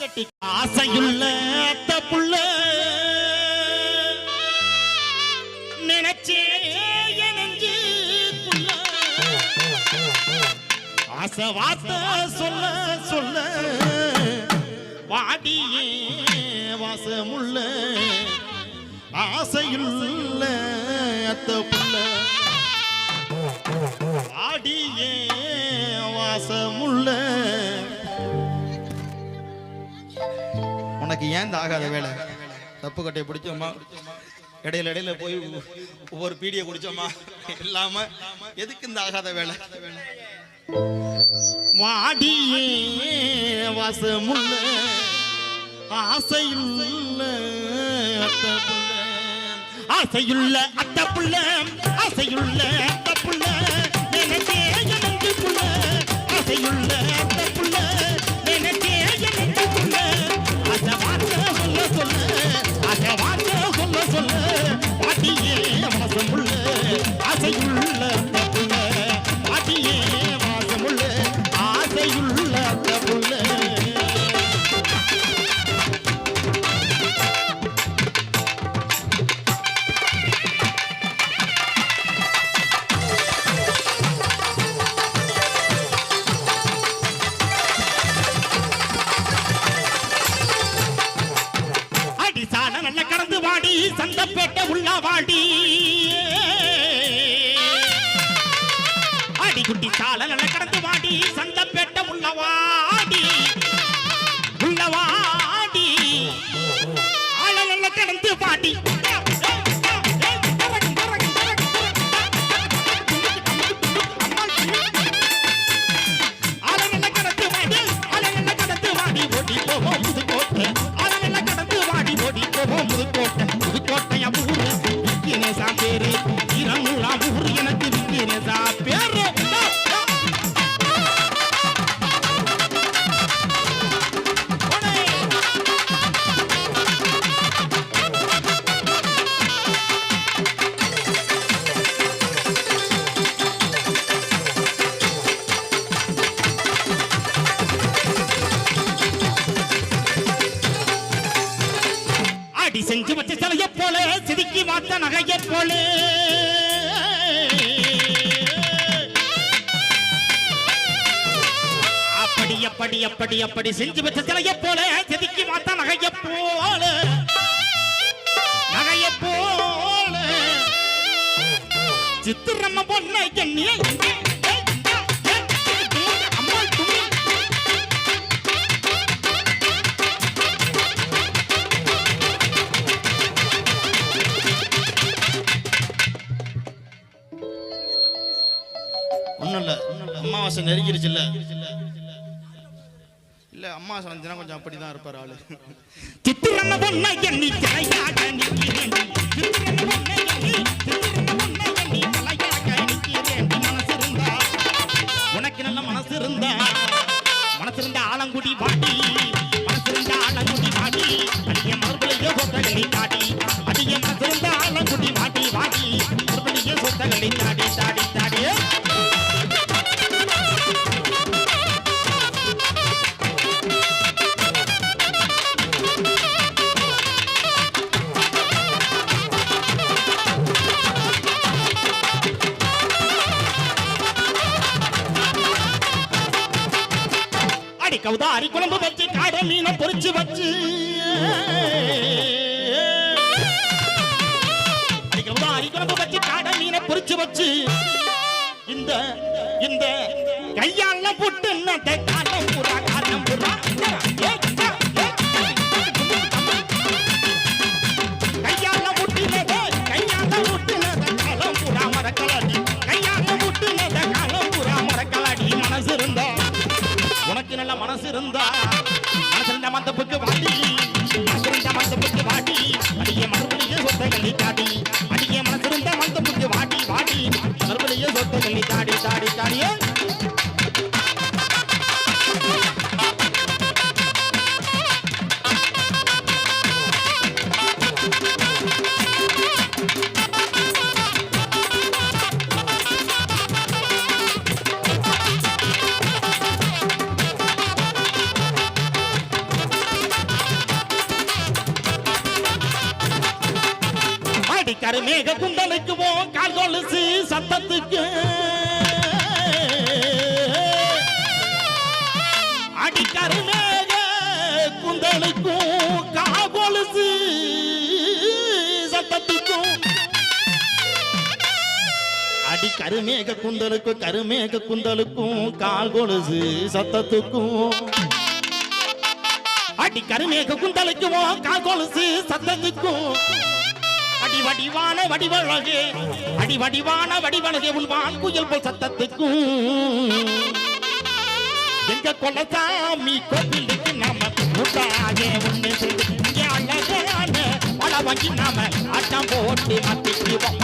கட்டி ஆசையுள்ள அத்த புள்ள. நினைச்சே என் நெஞ்சுக்குள்ள ஆசை வார்த்தை சொல்ல சொல்ல. வாடியே வாசமுள்ள ஆசையுள்ள அத்த புள்ள. வாடியே வாசமுள்ள உனக்கு ஏன் இந்த ஆகாத வேலை? தப்பு கட்டையை பிடிச்சோமா? இடையில இடையில போய் ஒவ்வொரு பீடியை குடிச்சோமா? இல்லாம எதுக்கு இந்த ஆகாத வேலை? வாடியே வாசமுள்ள ஆசையுள்ள ஆசையுள்ள அத்த புள்ள ஆசையுள்ள அத்த புள்ள எனக்கு புள்ள ஆசையுள்ள வச்ச சிலைய போல சிதுக்கி மாத்த நகைய போல அப்படி அப்படி அப்படி அப்படி செஞ்சு வச்ச சிலைய போல செதுக்கி மாத்த நகைய போல நகைய போல சித்திரம்ம பொண்ணை கண்ணியை அமாவாசை நெருங்கிருச்சுல்ல? இல்ல அமாவாசை வந்துச்சுன்னா கொஞ்சம் அப்படிதான் இருப்பார் ஆளு. சித்திரம்ம பொண்ணை எண்ணி தலையாக நிற்கிறேன் சித்திரம்ம பொண்ணை எண்ணி சித்திரம்ம பொண்ணை எண்ணி தலையாக நிற்கிறேன் மனசு இருந்தா உனக்கு நல்ல மனசு இருந்தா மனசு இருந்தா ஆலங்குடி வாடி அடி கவுதா அரி குழம்பு வச்சு காட மீனை பொரிச்சு வச்சு. அடி கவுதா அரி குழம்பு வச்சு காட மீனை பொரிச்சு வச்சு. இந்த இந்த கையால புட்டு என்ன காலம் புறா காலம் புறா மனசு இருந்தா மனசு மந்தப்புக்கு வாடி. மனசு இருந்த மந்தப்புக்கு வாடி. அடிய மறுபடியும் கள்ளி தாடி. அடிய மனசிருந்த மந்தப்புக்கு வாடி வாடி. மறுபடியும் கள்ளி தாடி தாடி தாடியே. மேக குண்டலுக்கு போ கால் கொலுசு சத்தத்துக்கு. அடிக்கரு மேக குந்தலுக்கும் கால் கொலுசு சத்தத்துக்கும். அடி கருமேக குந்தலுக்கும் கருமேக குந்தலுக்கும் கால் கொலுசு சத்தத்துக்கும். அடி கருமேக குந்தலுக்கும் கால் கொலுசு சத்தத்துக்கும். வடிவான வடிவழகே. அடி வடிவான வடிவழகே உன் வான் குயில் போல் சத்தத்துக்கும் எங்க கொலசாமி கோவிலுக்கு நாம கூட்டாக ஒண்ணு அழகான பல வாங்கி நாம ஆட்டம் போட்டு மத்திக்குவோம்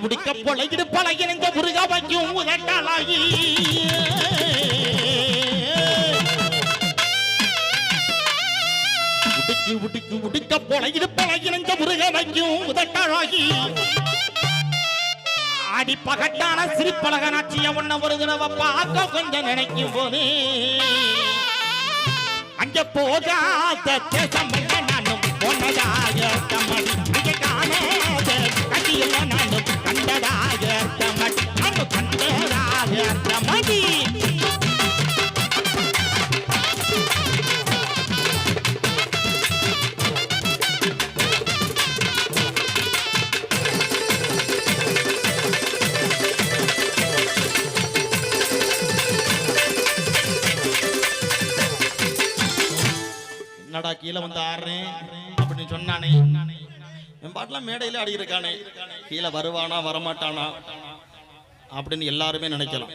முடிக்க பொழையிடு பழகிருந்த முருக வைக்கும் உதட்டாளாகி உடுக்கு உடுக்கு உடுக்க பொழையிடு பழகிருந்த முருக வைக்கும் உதட்டாளாகி அடி பகட்டான சிரிப்பழக நாட்சிய உன்ன ஒரு தடவை பார்க்க கொஞ்சம் நினைக்கும் போது அங்க போகாத தேசம் நானும் போனதா? என்னடா கீழே வந்து ஆடுறேன் அப்படின்னு சொன்னானே. என் பாட்டுலாம் மேடையில ஆடி இருக்கானே கீழே வருவானா வரமாட்டானா? அப்படின்னு எல்லாருமே நினைக்கலாம்.